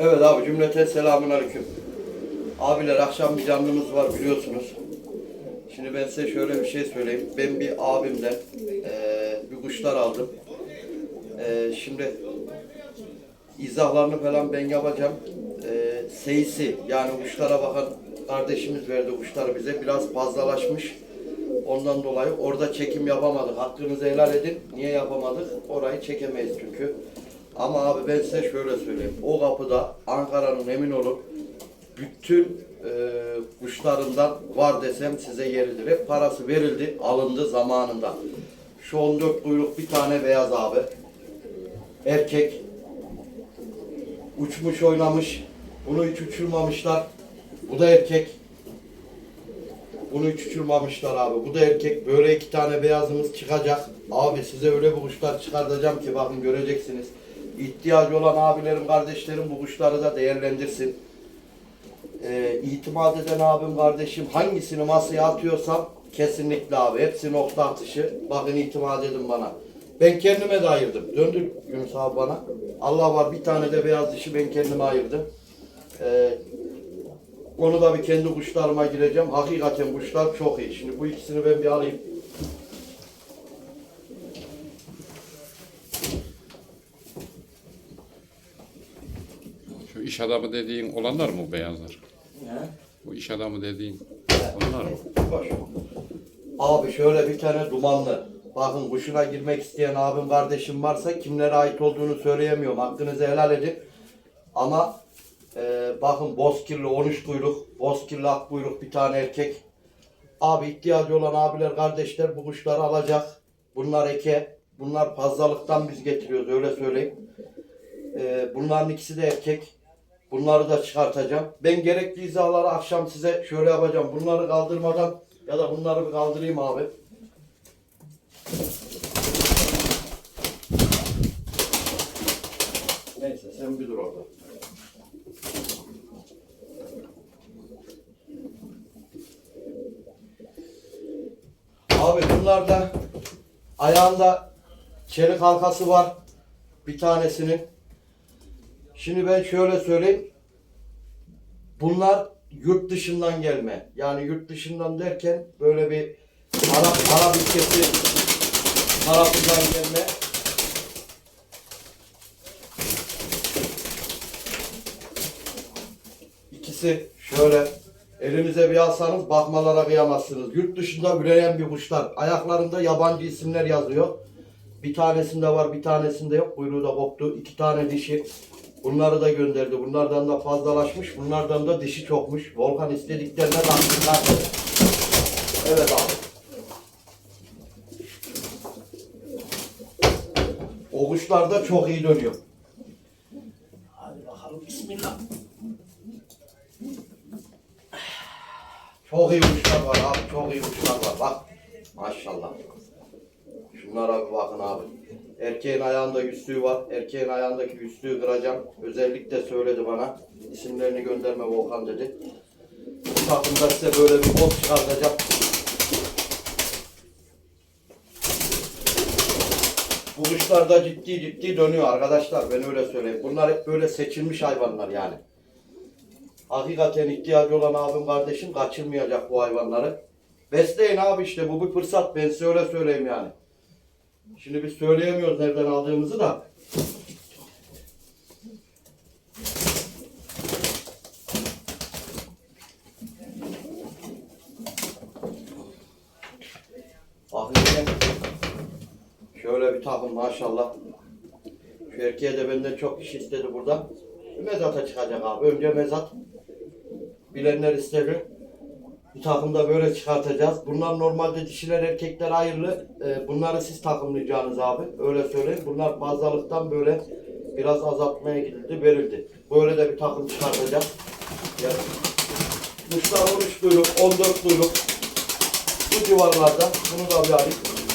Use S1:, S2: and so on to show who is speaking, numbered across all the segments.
S1: Evet abi cümlete selamun aleyküm. Abiler akşam bir canlımız var biliyorsunuz. Şimdi ben size şöyle bir şey söyleyeyim. Ben bir abimden eee bir kuşlar aldım. Eee, şimdi izahlarını falan ben yapacağım. Eee seyisi yani kuşlara bakan kardeşimiz verdi kuşları bize. Biraz fazlalaşmış. Ondan dolayı orada çekim yapamadık. Hakkınızı helal edin. Niye yapamadık? Orayı çekemeyiz çünkü. Ama abi ben size şöyle söyleyeyim. O kapıda Ankara'nın emin olun bütün e, kuşlarından var desem size yeridir. Hep parası verildi, alındı zamanında. Şu 14 kuyruk bir tane beyaz abi. Erkek. Uçmuş oynamış. Bunu hiç uçurmamışlar. Bu da erkek. Bunu hiç uçurmamışlar abi. Bu da erkek. Böyle iki tane beyazımız çıkacak. Abi size öyle bu kuşlar çıkartacağım ki bakın göreceksiniz. İhtiyacı olan abilerim, kardeşlerim bu kuşları da değerlendirsin. Ee, itimat eden abim, kardeşim hangisini masaya atıyorsam kesinlikle abi. Hepsi nokta atışı. Bakın itimat edin bana. Ben kendime de ayırdım. Döndür Yunus abi bana. Allah var bir tane de beyaz dişi ben kendime ayırdım. Ee, onu da bir kendi kuşlarıma gireceğim. Hakikaten kuşlar çok iyi. Şimdi bu ikisini ben bir alayım.
S2: Şu iş adamı dediğin olanlar mı beyazlar? Bu iş adamı dediğin onlar mı?
S1: Abi şöyle bir tane dumanlı. Bakın kuşuna girmek isteyen abim kardeşim varsa kimlere ait olduğunu söyleyemiyorum. Hakkınızı helal edin. Ama e, bakın bozkirli 13 kuyruk, bozkirli ak kuyruk bir tane erkek. Abi ihtiyacı olan abiler kardeşler bu kuşları alacak. Bunlar eke. Bunlar fazlalıktan biz getiriyoruz öyle söyleyeyim. E, bunların ikisi de erkek. Bunları da çıkartacağım. Ben gerekli izaları akşam size şöyle yapacağım. Bunları kaldırmadan ya da bunları bir kaldırayım abi. Neyse sen bir dur orada. Abi bunlarda ayağında çelik halkası var. Bir tanesinin. Şimdi ben şöyle söyleyeyim. Bunlar yurt dışından gelme. Yani yurt dışından derken böyle bir Arap, Arap ülkesi tarafından gelme. İkisi şöyle elinize bir alsanız bakmalara kıyamazsınız. Yurt dışında üreyen bir kuşlar. Ayaklarında yabancı isimler yazıyor. Bir tanesinde var, bir tanesinde yok. Kuyruğu da koptu. İki tane dişi. Bunları da gönderdi. Bunlardan da fazlalaşmış. Bunlardan da dişi çokmuş. Volkan istediklerine baksınlar. Evet abi. O kuşlar da çok iyi dönüyor. Hadi bakalım. Bismillah. Çok iyi kuşlar var abi. Çok iyi kuşlar var. Bak. Maşallah. Şunlara bir bakın abi. Erkeğin ayağında yüzüğü var. Erkeğin ayağındaki yüzüğü kıracağım. Özellikle söyledi bana. İsimlerini gönderme Volkan dedi. Bu takımda size böyle bir bot çıkartacağım. Bu kuşlar da ciddi ciddi dönüyor arkadaşlar. Ben öyle söyleyeyim. Bunlar hep böyle seçilmiş hayvanlar yani. Hakikaten ihtiyacı olan abim kardeşim kaçırmayacak bu hayvanları. Besleyin abi işte bu bir fırsat. Ben size öyle söyleyeyim yani. Şimdi biz söyleyemiyoruz nereden aldığımızı da. Hakikaten şöyle bir takım maşallah. Şu erkeğe de benden çok iş istedi burada. Mezata çıkacak abi. Önce mezat. Bilenler istedi. Bu takımda böyle çıkartacağız. Bunlar normalde dişiler erkekler ayrılı. Ee, bunları siz takımlayacaksınız abi. Öyle söyleyeyim. Bunlar fazlalıktan böyle biraz azaltmaya gidildi, verildi. Böyle de bir takım çıkartacağız. Yani, kuşlar 13 kuyruk, 14 kuyruk. Bu civarlarda. Bunu da bir alayım. Olun.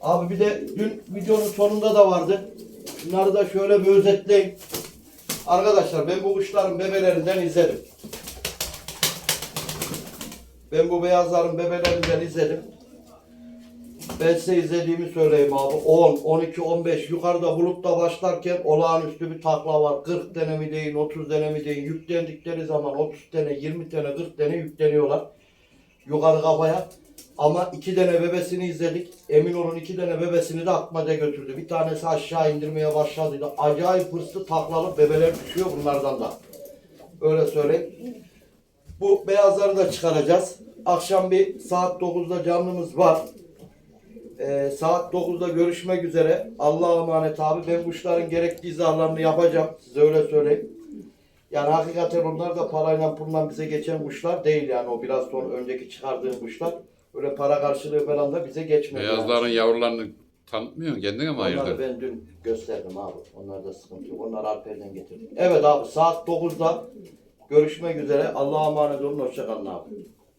S1: Abi bir de dün videonun sonunda da vardı. Bunları da şöyle bir özetleyeyim. Arkadaşlar ben bu kuşların bebelerinden izledim. Ben bu beyazların bebelerinden izledim. Ben size izlediğimi söyleyeyim abi. 10, 12, 15 yukarıda bulutta başlarken olağanüstü bir takla var. 40 tane mi deyin, 30 tane mi deyin. Yüklendikleri zaman 30 tane, 20 tane, 40 tane yükleniyorlar. Yukarı kafaya. Ama iki tane bebesini izledik. Emin olun iki tane bebesini de Akmaca götürdü. Bir tanesi aşağı indirmeye başladıydı. Acayip hırslı taklalı bebeler düşüyor bunlardan da. Öyle söyleyeyim. Bu beyazları da çıkaracağız. Akşam bir saat 9'da canlımız var. Ee, saat 9'da görüşmek üzere. Allah'a emanet abi. Ben kuşların gerekli izahlarını yapacağım. Size öyle söyleyeyim. Yani hakikaten onlar da parayla pulla bize geçen kuşlar değil yani. O biraz sonra önceki çıkardığım kuşlar. Öyle para karşılığı falan da bize geçmedi. yani.
S2: Beyazların yavrularını tanıtmıyorsun kendine mi
S1: Onları
S2: ayırdın?
S1: ben dün gösterdim abi. Onlarda sıkıntı yok. Onları Alper'den getirdik. Evet abi saat 9'da görüşmek üzere. Allah'a emanet olun. Hoşçakalın abi.